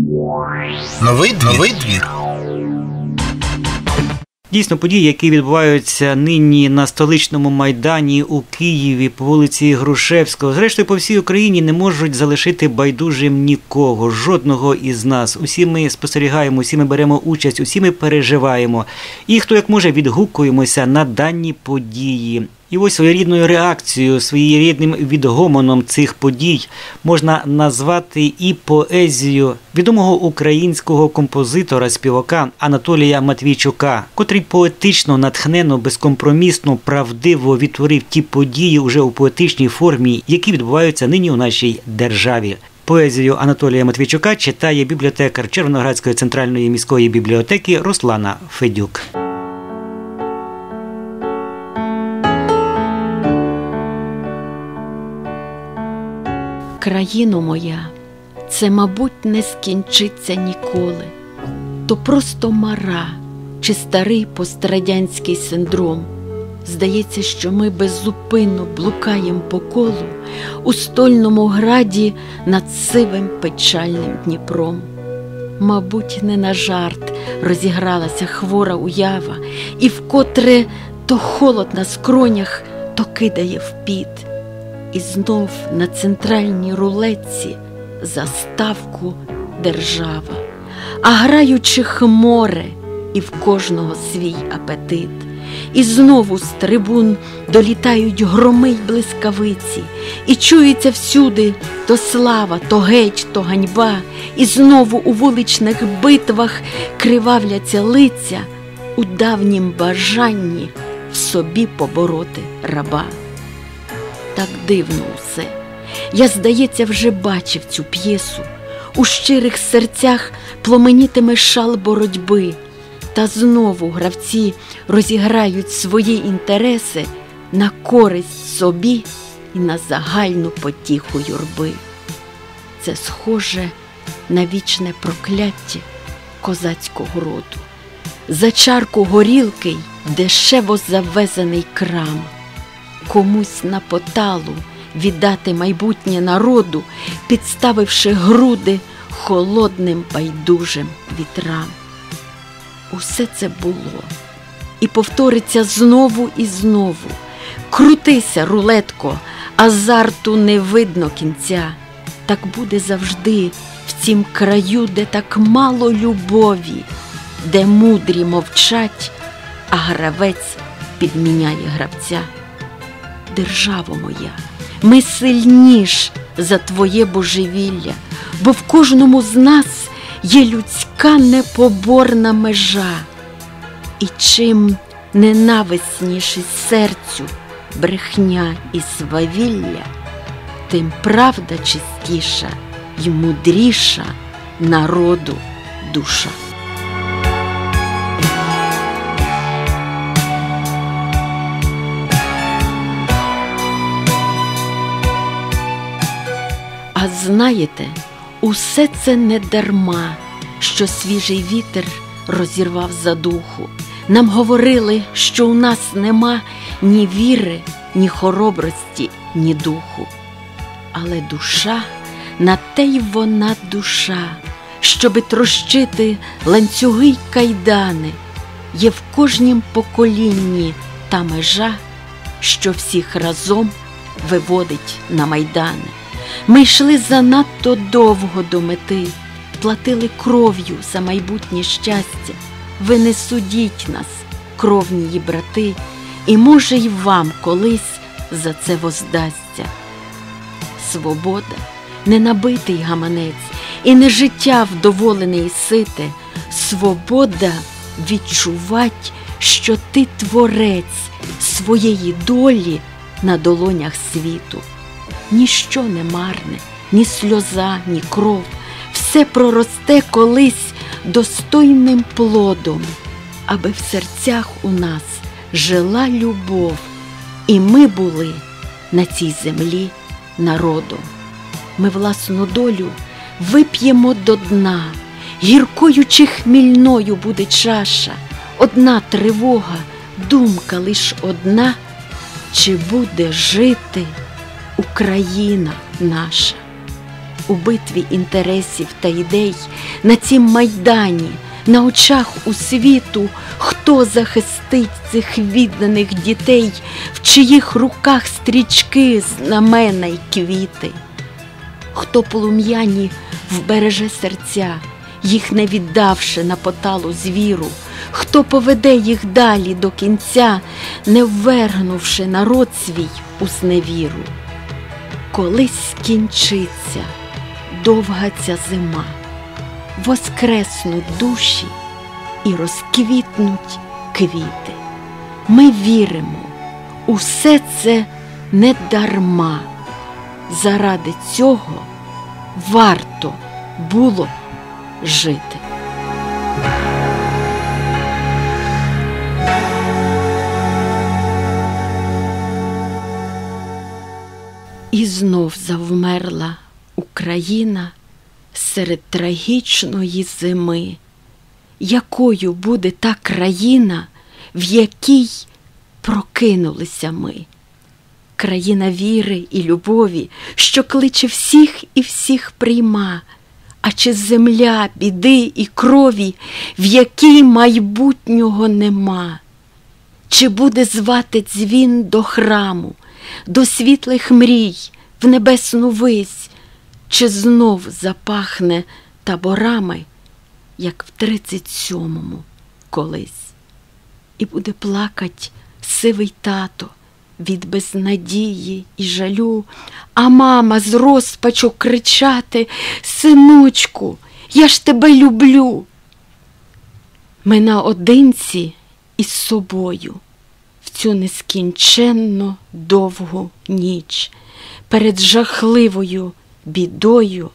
Новий двір. Новий двір. Дійсно, події, які відбуваються нині на столичному майдані у Києві по вулиці Грушевського, зрештою по всій Україні не можуть залишити байдужим нікого, жодного із нас. Усі ми спостерігаємо, усі ми беремо участь, усі ми переживаємо. І хто як може відгукуємося на дані події. І ось своєрідною реакцією, своєрідним відгомоном цих подій можна назвати і поезію відомого українського композитора співака Анатолія Матвійчука, котрий поетично, натхнено, безкомпромісно, правдиво відтворив ті події уже у поетичній формі, які відбуваються нині у нашій державі. Поезію Анатолія Матвійчука читає бібліотекар Червоноградської центральної міської бібліотеки Руслана Федюк. Країно моя, це, мабуть, не скінчиться ніколи, то просто мара чи старий пострадянський синдром. Здається, що ми беззупинно блукаємо по колу у стольному граді над сивим печальним Дніпром. Мабуть, не на жарт розігралася хвора уява, і вкотре то холод на скронях, то кидає в піт. І знов на центральній рулетці заставку держава, а граючих море і в кожного свій апетит. І знову з трибун долітають громи й блискавиці, і чується всюди то слава, то геть, то ганьба, і знову у вуличних битвах кривавляться лиця у давнім бажанні в собі побороти раба так дивно усе. Я, здається, вже бачив цю п'єсу. У щирих серцях пломенітиме шал боротьби, та знову гравці розіграють свої інтереси на користь собі і на загальну потіху юрби. Це схоже на вічне прокляття козацького роду, за чарку горілки й дешево завезений крам комусь на поталу віддати майбутнє народу, підставивши груди холодним байдужим вітрам. Усе це було і повториться знову і знову. Крутися, рулетко, азарту не видно кінця. Так буде завжди в цім краю, де так мало любові, де мудрі мовчать, а гравець підміняє гравця державо моя, ми сильніш за твоє божевілля, бо в кожному з нас є людська непоборна межа, і чим ненависніше серцю брехня і свавілля, тим правда чистіша й мудріша народу душа. А знаєте, усе це не дарма, що свіжий вітер розірвав задуху. Нам говорили, що у нас нема ні віри, ні хоробрості, ні духу. Але душа на те й вона душа, щоби трощити ланцюги й кайдани, є в кожнім поколінні та межа, що всіх разом виводить на майдани. Ми йшли занадто довго до мети, платили кров'ю за майбутнє щастя. Ви не судіть нас, кровні брати, і, може, й вам колись за це воздасться. Свобода не набитий гаманець, і не життя вдоволене і сите, свобода відчувать, що ти творець своєї долі на долонях світу ніщо не марне, ні сльоза, ні кров, все проросте колись достойним плодом, аби в серцях у нас жила любов, і ми були на цій землі народом. Ми власну долю вип'ємо до дна, гіркою чи хмільною буде чаша, одна тривога, думка лиш одна, чи буде жити. Україна наша. у битві інтересів та ідей, на цім майдані, на очах у світу, хто захистить цих відданих дітей, в чиїх руках стрічки, знамена й квіти, хто полум'яні вбереже серця, їх не віддавши на поталу звіру, хто поведе їх далі до кінця, не ввергнувши народ свій у зневіру. Колись скінчиться довга ця зима, воскреснуть душі і розквітнуть квіти. Ми віримо, усе це не дарма. Заради цього варто було жити. І знов завмерла Україна серед трагічної зими. Якою буде та країна, в якій прокинулися ми? Країна віри і любові, що кличе всіх і всіх прийма, а чи земля біди і крові, в якій майбутнього нема? Чи буде звати дзвін до храму, до світлих мрій, в небесну вись, чи знов запахне таборами, як в тридцять сьомому колись, і буде плакать сивий тато від безнадії і жалю, а мама з розпачу кричати Синочку, я ж тебе люблю. Ми наодинці із собою цю нескінченно довгу ніч перед жахливою бідою,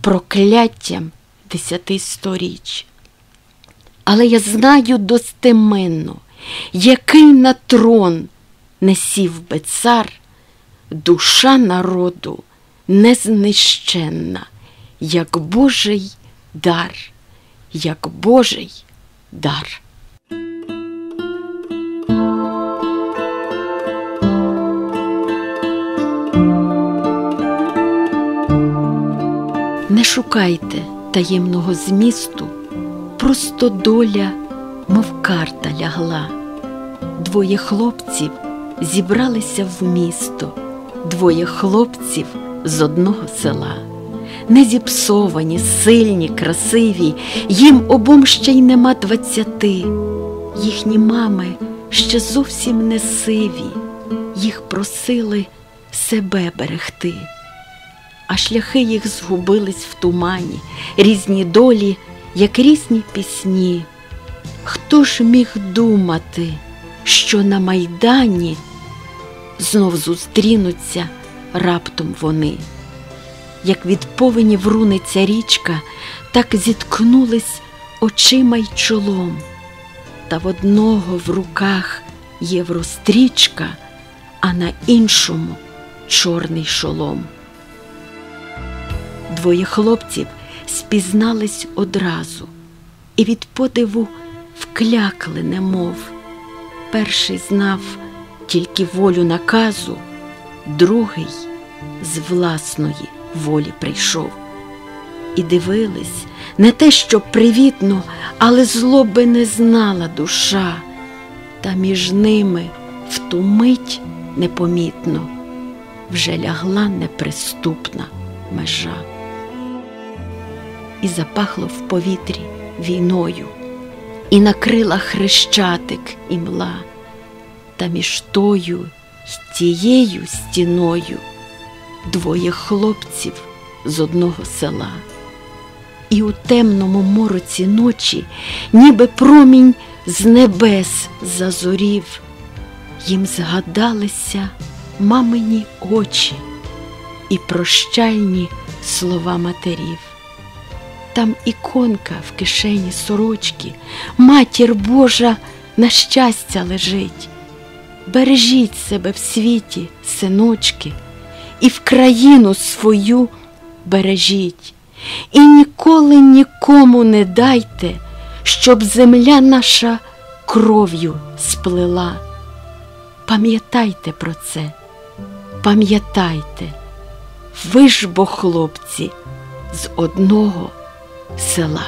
прокляттям десяти сторіч. Але я знаю достеменно, який на трон не сів би цар, душа народу незнищенна, як Божий дар, як Божий дар. Не шукайте таємного змісту, просто доля, мов карта лягла. Двоє хлопців зібралися в місто, двоє хлопців з одного села. Не зіпсовані, сильні, красиві, їм обом ще й нема двадцяти. Їхні мами ще зовсім не сиві, їх просили себе берегти а шляхи їх згубились в тумані, різні долі, як різні пісні. Хто ж міг думати, що на майдані знов зустрінуться раптом вони? Як від повені вруниться річка, так зіткнулись очима й чолом, та в одного в руках єврострічка, а на іншому чорний шолом. Двоє хлопців спізнались одразу і від подиву вклякли, немов. Перший знав тільки волю наказу, другий з власної волі прийшов. І дивились не те, що привітно, але злоби не знала душа, та між ними в ту мить непомітно вже лягла неприступна межа і запахло в повітрі війною, і накрила хрещатик і мла, та між тою й тією стіною двоє хлопців з одного села. І у темному мороці ночі, ніби промінь з небес зазорів, їм згадалися мамині очі і прощальні слова матерів там іконка в кишені сорочки, матір Божа на щастя лежить. Бережіть себе в світі, синочки, і в країну свою бережіть, і ніколи нікому не дайте, щоб земля наша кров'ю сплила. Пам'ятайте про це, пам'ятайте, ви ж бо, хлопці, з одного села.